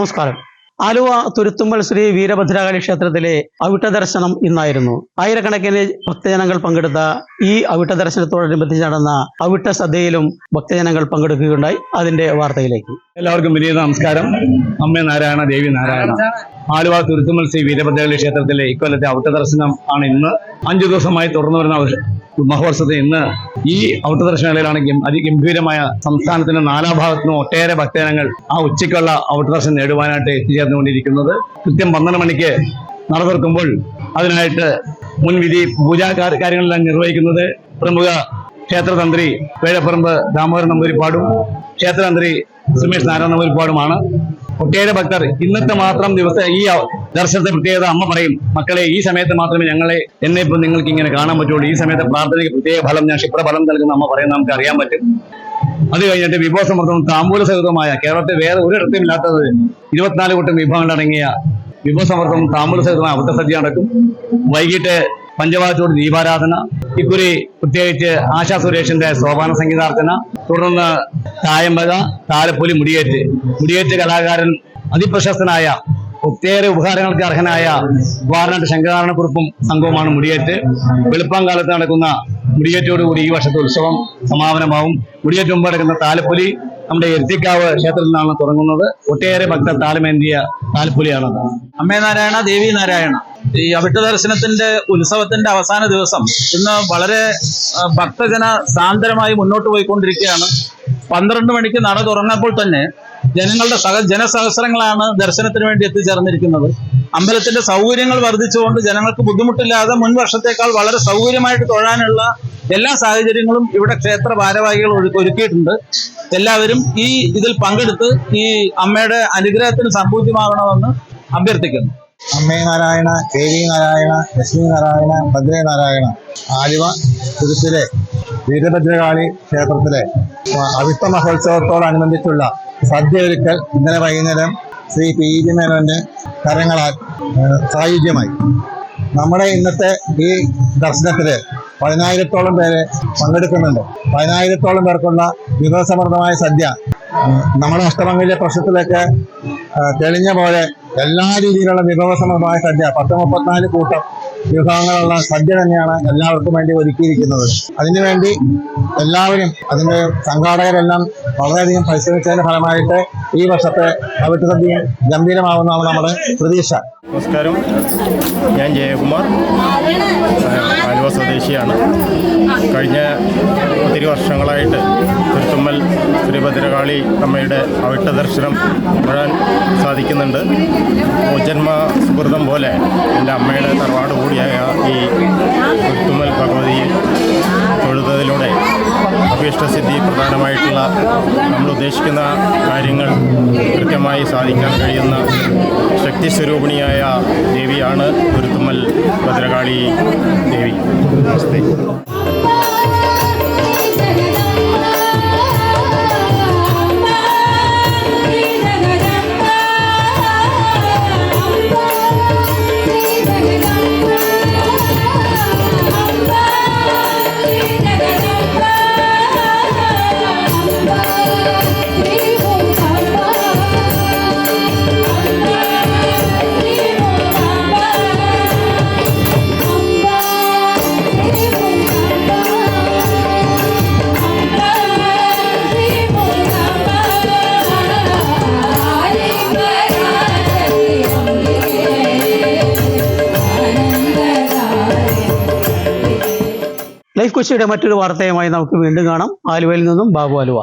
നമസ്കാരം. ആലുവ തുരുത്തുമ്പൽ ശ്രീ വീരഭദ്രകാളി ക്ഷേത്രത്തിലെ അവിട്ട ദർശനം ഇന്നായിരുന്നു. ആയിരക്കണക്കിന് ഭക്തജനങ്ങൾ പങ്കെടുത്ത ഈ അവിട്ട ദർശനത്തോടനുബന്ധിച്ച് നടന്ന അവിട്ട സദ്യയിലും ഭക്തജനങ്ങൾ പങ്കെടുക്കുകയുണ്ടായി. അതിന്റെ വാർത്തയിലേക്ക്. എല്ലാവർക്കും വലിയ നമസ്കാരം. അമ്മ നാരായണ ദേവി നാരായണ. ആലുവ തുരുത്തുമ്പൽ ശ്രീ വീരഭദ്രകാളി ക്ഷേത്രത്തിലെ ഇക്കൊല്ലത്തെ അവിട്ട ദർശനം ആണ് ഇന്ന്. അഞ്ചു ദിവസമായി തുറന്നു വരുന്ന മഹോത്സവത്തിൽ ഇന്ന് ഈ ഔട്ട ദർശനങ്ങളിലാണ് ഗം- അതിഗംഭീരമായ സംസ്ഥാനത്തിന്റെ നാനാഭാഗത്തുനിന്നും ഒട്ടേറെ ഭക്തജനങ്ങൾ ആ ഉച്ചയ്ക്കുള്ള ഔട്ടദർശനം നേടുവാനായിട്ട് എത്തിച്ചേർന്നുകൊണ്ടിരിക്കുന്നത്. കൃത്യം പന്ത്രണ്ട് മണിക്ക് നട തുറക്കുമ്പോൾ അതിനായിട്ട് മുൻവിധി പൂജാ കാര്യങ്ങളെല്ലാം നിർവഹിക്കുന്നത് പ്രമുഖ ക്ഷേത്രതന്ത്രി വേഴപ്പറമ്പ് ദാമോദരൻ നമ്പൂരിപ്പാടും ക്ഷേത്രതന്ത്രി സുമേഷ് നാരായണ നമ്പൂരിപ്പാടുമാണ് ഒട്ടേറെ ഭക്തർ ഇന്നത്തെ മാത്രം ദിവസം ഈ ദർശനത്തെ പ്രത്യേകത അമ്മ പറയും. മക്കളെ ഈ സമയത്ത് മാത്രമേ ഞങ്ങളെ എന്നെ ഇപ്പം നിങ്ങൾക്ക് ഇങ്ങനെ കാണാൻ പറ്റുള്ളൂ. ഈ സമയത്ത് പ്രാർത്ഥനയ്ക്ക് പ്രത്യേക ഫലം ഞാൻ ക്ഷിപ്രഫലം നൽകുന്ന അമ്മ പറയുന്നത് നമുക്ക് അറിയാൻ പറ്റും. അത് കഴിഞ്ഞിട്ട് വിഭവസമൃദ്ധവും താമ്പൂല സഹിതമായ കേരളത്തിൽ വേറെ ഒരിടത്തും ഇല്ലാത്തത് ഇരുപത്തിനാല് കൂട്ടം വിഭവങ്ങളടങ്ങിയ വിഭവ വിഭവസമൃദ്ധവും താമ്പൂല സഹിതമായ അബദ്ധസദ്യ നടക്കും. വൈകിട്ട് പഞ്ചവാചോട് ദീപാരാധന ഇക്കുറി പ്രത്യേകിച്ച് ആശാ സുരേഷിന്റെ സോപാന സംഗീതാർച്ചന തുടർന്ന് തായമ്പക താലപ്പൊലി മുടിയേറ്റ്. മുടിയേറ്റ് കലാകാരൻ അതിപ്രശസ്തനായ ഒത്തേറെ ഉപഹാരങ്ങൾക്ക് അർഹനായ വാർനാട്ട് ശങ്കരാരണക്കുറിപ്പും സംഘവുമാണ് മുടിയേറ്റ്. വെളുപ്പാങ്കാലത്ത് നടക്കുന്ന മുടിയേറ്റോടുകൂടി ഈ വർഷത്തെ ഉത്സവം സമാപനമാവും. മുടിയേറ്റ് മുമ്പ് നടക്കുന്ന താലപ്പൊലി നമ്മുടെ എത്തിക്കാവ് ക്ഷേത്രത്തിൽ നിന്നാണ് തുടങ്ങുന്നത്. ഒട്ടേറെ ഭക്തർ താലമേന്തിയ താലപ്പൊലിയാണത്. അമ്മേ നാരായണ ദേവി നാരായണ. ഈ അവിട്ട ദർശനത്തിന്റെ ഉത്സവത്തിന്റെ അവസാന ദിവസം ഇന്ന് വളരെ ഭക്തജന സാന്ദ്രമായി മുന്നോട്ട് പോയിക്കൊണ്ടിരിക്കുകയാണ്. പന്ത്രണ്ട് മണിക്ക് നട തുറന്നപ്പോൾ തന്നെ ജനങ്ങളുടെ സഹ ജനസഹസ്രങ്ങളാണ് ദർശനത്തിന് വേണ്ടി എത്തിച്ചേർന്നിരിക്കുന്നത്. അമ്പലത്തിന്റെ സൗകര്യങ്ങൾ വർദ്ധിച്ചുകൊണ്ട് ജനങ്ങൾക്ക് ബുദ്ധിമുട്ടില്ലാതെ മുൻ വർഷത്തേക്കാൾ വളരെ സൗകര്യമായിട്ട് തൊഴാനുള്ള എല്ലാ സാഹചര്യങ്ങളും ഇവിടെ ക്ഷേത്ര ഭാരവാഹികൾ ഒരുക്കിയിട്ടുണ്ട്. എല്ലാവരും ഈ ഇതിൽ പങ്കെടുത്ത് ഈ അമ്മയുടെ അനുഗ്രഹത്തിന് സംപൂജ്യമാകണമെന്ന് അഭ്യർത്ഥിക്കുന്നു. അമ്മേ നാരായണ ദേവി നാരായണ ലക്ഷ്മി നാരായണ ഭദ്രേ നാരായണ ആലുവ തുരുത്തിലെ വീരഭദ്രകാളി ക്ഷേത്രത്തിലെ അവിത്ത മഹോത്സവത്തോടനുബന്ധിച്ചുള്ള സദ്യ ഒരുക്കൽ ഇന്നലെ വൈകുന്നേരം ശ്രീ പി. ജി. മേനോന്റെ കരങ്ങളാൽ സായുജ്യമായി. നമ്മുടെ ഇന്നത്തെ ഈ ദർശനത്തിൽ പതിനായിരത്തോളം പേര് പങ്കെടുക്കുന്നുണ്ട്. പതിനായിരത്തോളം പേർക്കുള്ള വിഭവസമൃദ്ധമായ സദ്യ നമ്മുടെ അഷ്ടമംഗല്യ പ്രശ്നത്തിലൊക്കെ തെളിഞ്ഞ പോലെ എല്ലാ രീതിയിലുള്ള വിഭവസമൃദ്ധമായ സദ്യ പത്ത് മുപ്പത്തിനാല് കൂട്ടം വിഭവങ്ങളുള്ള സദ്യ തന്നെയാണ് എല്ലാവർക്കും വേണ്ടി ഒരുക്കിയിരിക്കുന്നത്. അതിനുവേണ്ടി എല്ലാവരും അതിന്റെ സംഘാടകരെല്ലാം വളരെയധികം പരിശ്രമിച്ചതിന്റെ ഫലമായിട്ട് ഈ വർഷത്തെ അവിട്ട് സദ്യ ഗംഭീരമാവുന്നതാണ് നമ്മുടെ പ്രതീക്ഷ. നമസ്കാരം. ഞാൻ ജയകുമാർ. ആലുവ സ്വദേശിയാണ്. കഴിഞ്ഞ ഒത്തിരി വർഷങ്ങളായിട്ട് തിരുത്തുമ്മൽ ശ്രീഭദ്രകാളി അമ്മയുടെ അവിട്ട ദർശനം തൊഴാൻ സാധിക്കുന്നുണ്ട്. ജന്മ സുഹൃതം പോലെ എന്റെ അമ്മയുടെ തറവാട് കൂടിയായ ഈ കുത്തുമൽ ഭഗവതിയിൽ തൊഴുതതിലൂടെ അഭീഷ്ടസിദ്ധി പ്രധാനമായിട്ടുള്ള നമ്മൾ ഉദ്ദേശിക്കുന്ന കാര്യങ്ങൾ കൃത്യമായി സാധിക്കാൻ കഴിയുന്ന ശക്തി സ്വരൂപിണിയായ ദേവിയാണ് കുരുത്തുമ്മൽ ഭദ്രകാളി ദേവി. നമസ്തേ. ലൈഫ് കൊച്ചിയുടെ മറ്റൊരു വാർത്തയുമായി നമുക്ക് വീണ്ടും കാണാം. ആലുവയിൽ നിന്നും ബാബു ആലുവ.